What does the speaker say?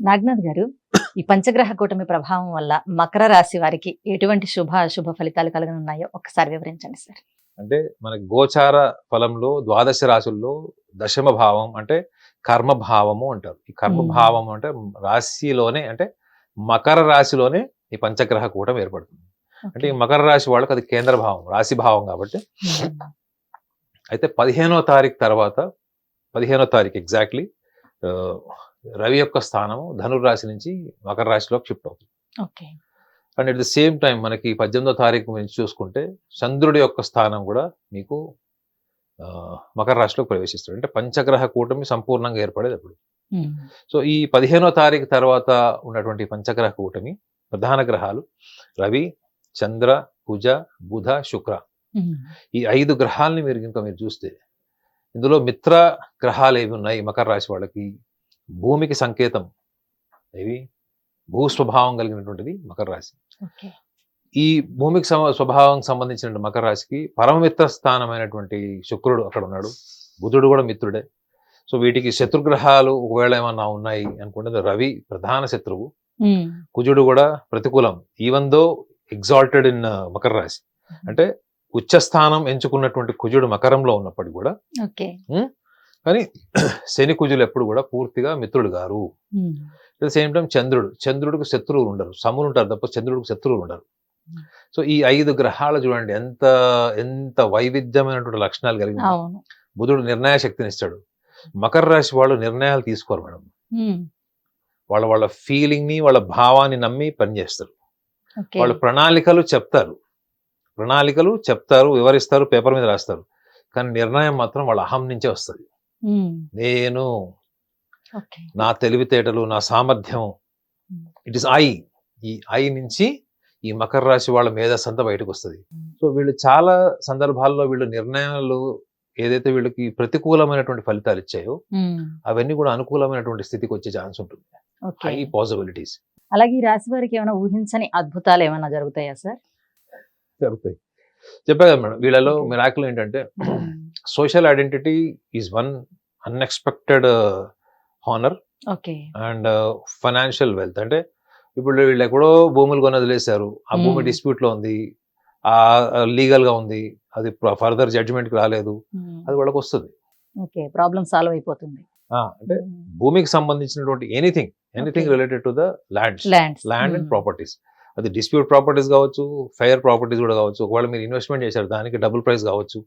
నాగనాథ్ గారు ఈ పంచగ్రహ కూటమి ప్రభావం వల్ల మకర రాశి వారికి ఎటువంటి శుభ అశుభ ఫలితాలు కలగనున్నాయో ఒకసారి వివరించండి సార్. అంటే మనకి గోచార ఫలంలో ద్వాదశ రాశుల్లో దశమ భావం అంటే కర్మ భావము అంటారు. ఈ కర్మ మ్మ్. భావం అంటే రాశిలోనే అంటే మకర రాశిలోనే ఈ పంచగ్రహ కూటం ఏర్పడుతుంది. అంటే ఈ మకర రాశి వాళ్ళకి అది కేంద్ర భావం రాశి భావం కాబట్టి అయితే పదిహేనో తారీఖు తర్వాత పదిహేనో తారీఖు ఎగ్జాక్ట్లీ రవి యొక్క స్థానము ధనుర్రాశి నుంచి మకర రాశిలోకి షిఫ్ట్ అవుతుంది. Okay. And at the same time మనకి పద్దెనిమిదో తారీఖు నుంచి చూసుకుంటే చంద్రుడి యొక్క స్థానం కూడా మీకు ఆ, మకర రాశిలోకి ప్రవేశిస్తాడు అంటే పంచగ్రహ కూటమి సంపూర్ణంగా ఏర్పడేది అప్పుడు. సో ఈ పదిహేనో తారీఖు తర్వాత ఉన్నటువంటి పంచగ్రహ కూటమి ప్రధాన గ్రహాలు రవి చంద్ర కుజ బుధ శుక్ర. ఈ ఐదు గ్రహాలని మీరు ఇంకా మీరు చూస్తే ఇందులో మిత్ర గ్రహాలు ఏవి ఉన్నాయి? మకర రాశి వాళ్ళకి భూమికి సంకేతం ఇవి భూ స్వభావం కలిగినటువంటిది మకర రాశి. ఈ భూమికి స్వభావం సంబంధించిన మకర రాశికి పరమమిత్ర స్థానమైనటువంటి శుక్రుడు అక్కడ ఉన్నాడు. బుధుడు కూడా మిత్రుడే. సో వీటికి శత్రుగ్రహాలు ఒకవేళ ఏమన్నా ఉన్నాయి అనుకుంటే రవి ప్రధాన శత్రువు. కుజుడు కూడా ప్రతికూలం ఈవెన్ దో ఎగ్జాల్టెడ్ ఇన్ మకర రాశి. అంటే ఉచ్చస్థానం ఎంచుకున్నటువంటి కుజుడు మకరంలో ఉన్నప్పటికీ కూడా కానీ శని కుజులు ఎప్పుడు కూడా పూర్తిగా మిత్రుడు గారు. అట్ సేమ్ టైం చంద్రుడు చంద్రుడికి శత్రువులు ఉండరు సములు ఉంటారు తప్ప చంద్రుడికి శత్రువులు ఉండరు. సో ఈ ఐదు గ్రహాలు చూడండి ఎంత ఎంత వైవిధ్యమైనటువంటి లక్షణాలు కలిగి బుధుడు నిర్ణయ శక్తిని ఇస్తాడు. మకర రాశి వాళ్ళు నిర్ణయాలు తీసుకోరు మేడం. వాళ్ళ వాళ్ళ ఫీలింగ్ని వాళ్ళ భావాన్ని నమ్మి పనిచేస్తారు. వాళ్ళు ప్రణాళికలు చెప్తారు. ప్రణాళికలు చెప్తారు వివరిస్తారు పేపర్ మీద రాస్తారు. కానీ నిర్ణయం మాత్రం వాళ్ళ అహం నుంచే వస్తుంది. నేను నా తెలివితేటలు నా సామర్థ్యం. It is I. ఈ ఐ నుంచి ఈ మకర రాశి వాళ్ళ మేధస్సు అంతా బయటకు వస్తుంది. సో వీళ్ళు చాలా సందర్భాల్లో వీళ్ళు నిర్ణయాలు ఏదైతే వీళ్ళకి ప్రతికూలమైనటువంటి ఫలితాలు ఇచ్చాయో అవన్నీ కూడా అనుకూలమైనటువంటి స్థితికి వచ్చే ఛాన్స్ ఉంటుంది. హై పాసిబిలిటీస్ అలాగే ఈ రాశి వారికి ఏమైనా ఊహించని అద్భుతాలు ఏమైనా జరుగుతాయా సార్? జరుగుతాయి. చెప్పా కదా మేడం వీళ్ళలో మిరాకులు ఏంటంటే social identity is one unexpected honour okay. And financial wealth. అంటే ఇప్పుడు వీళ్ళు ఎక్కడో భూములు కొని వదిలేశారు ఆ భూమి. డిస్ప్యూట్లో ఉంది. ఆ లీగల్గా ఉంది. అది ఫర్దర్ జడ్జిమెంట్కి రాలేదు అది వాళ్ళకి వస్తుంది. ఓకే ప్రాబ్లం సాల్వ్ అయిపోతుంది. అంటే భూమికి సంబంధించినటువంటి anything anything. Related to the lands. Land and properties. అది డిస్ప్యూట్ ప్రాపర్టీస్ కావచ్చు ఫైర్ ప్రాపర్టీస్ కూడా కావచ్చు. ఒకవేళ మీరు ఇన్వెస్ట్మెంట్ చేశారు దానికి డబుల్ ప్రైస్ కావచ్చు.